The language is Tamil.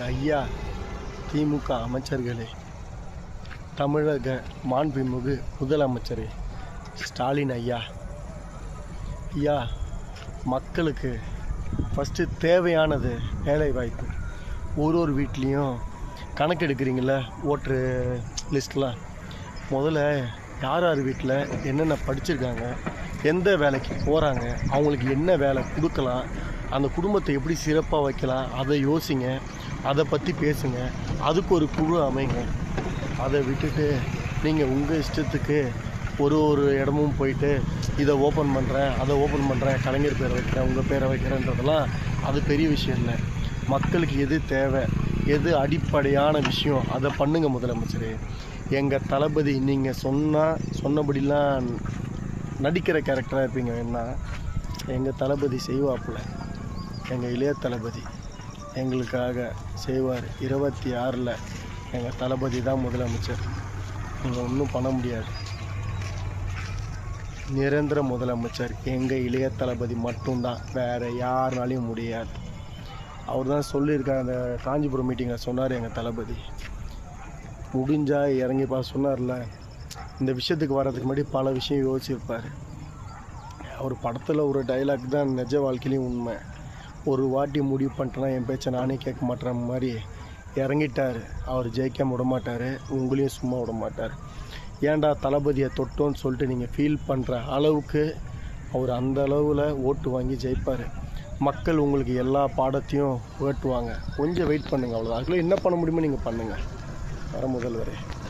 எங்கள் ஐயா திமுக அமைச்சர்களே தமிழக மாண்புமிகு முதலமைச்சரே ஸ்டாலின் ஐயா. ஐயா மக்களுக்கு ஃபஸ்ட்டு தேவையானது வேலைவாய்ப்பு. ஒரு ஒரு வீட்லேயும் கணக்கு எடுக்கிறீங்கள ஓட்ரு லிஸ்ட்லாம் முதல்ல யார் யார் வீட்டில் என்னென்ன படிச்சிருக்காங்க? எந்த வேலைக்கு போகிறாங்க அவங்களுக்கு என்ன வேலை கொடுக்கலாம்? அந்த குடும்பத்தை எப்படி சிறப்பாக வைக்கலாம்? அதை யோசிங்க. அதை பற்றி பேசுங்க. அதுக்கு ஒரு குழு அமைங்க. அதை விட்டுட்டு நீங்கள் உங்கள் இஷ்டத்துக்கு ஒரு ஒரு இடமும் போயிட்டு இதை ஓப்பன் பண்ணுறேன் அதை ஓப்பன் பண்ணுறேன் கலைஞர் பேரை வைக்கிறேன் உங்கள் பேரை வைக்கிறேன்றதெல்லாம் அது பெரிய விஷயம் இல்லை. மக்களுக்கு எது தேவை எது அடிப்படையான விஷயம் அதை பண்ணுங்கள் முதலமைச்சர். எங்கள் தளபதி நீங்கள் சொன்னால் சொன்னபடிலாம் நடிக்கிற கேரக்டராக இருப்பீங்க. வேணா எங்கள் தளபதி செய்வாப்புல. எங்கள் இளைய தளபதி எங்களுக்காக செய்வார். இருபத்தி ஆறில் எங்கள் தளபதி தான் முதலமைச்சர். நீங்கள் ஒன்றும் பண்ண முடியாது. நிரந்தர முதலமைச்சர் எங்கள் இளைய தளபதி மட்டும்தான். வேறு யாருனாலையும் முடியாது. அவர் தான் சொல்லியிருக்கார். அந்த காஞ்சிபுரம் மீட்டிங்கில் சொன்னார் எங்கள் தளபதி. முடிஞ்சால் இறங்கிப்பா சொன்னார்ல. இந்த விஷயத்துக்கு வர்றதுக்கு முன்னாடி பல விஷயம் யோசிச்சிருப்பார் அவர் படத்தில் ஒரு டைலாக் தான் நிஜ வாழ்க்கையிலையும் உண்மை. ஒரு வாட்டி முடிவு பண்ணிட்டேன்னா என் பேச்சை நானே கேட்க மாட்டேற மாதிரி இறங்கிட்டார். அவர் ஜெயிக்க விட மாட்டார். உங்களையும் சும்மா விட மாட்டார். ஏன்டா தளபதியை தொட்டோன்னு சொல்லிட்டு நீங்கள் ஃபீல் பண்ணுற அளவுக்கு அவர் அந்த அளவில் ஓட்டு வாங்கி ஜெயிப்பார். மக்கள் உங்களுக்கு எல்லா பாடத்தையும் ஓட்டுவாங்க கொஞ்சம் வெயிட் பண்ணுங்கள் அவ்வளோதான் அதுக்குள்ளே என்ன பண்ண முடியுமோ நீங்கள் பண்ணுங்கள் வர முதல்வரே.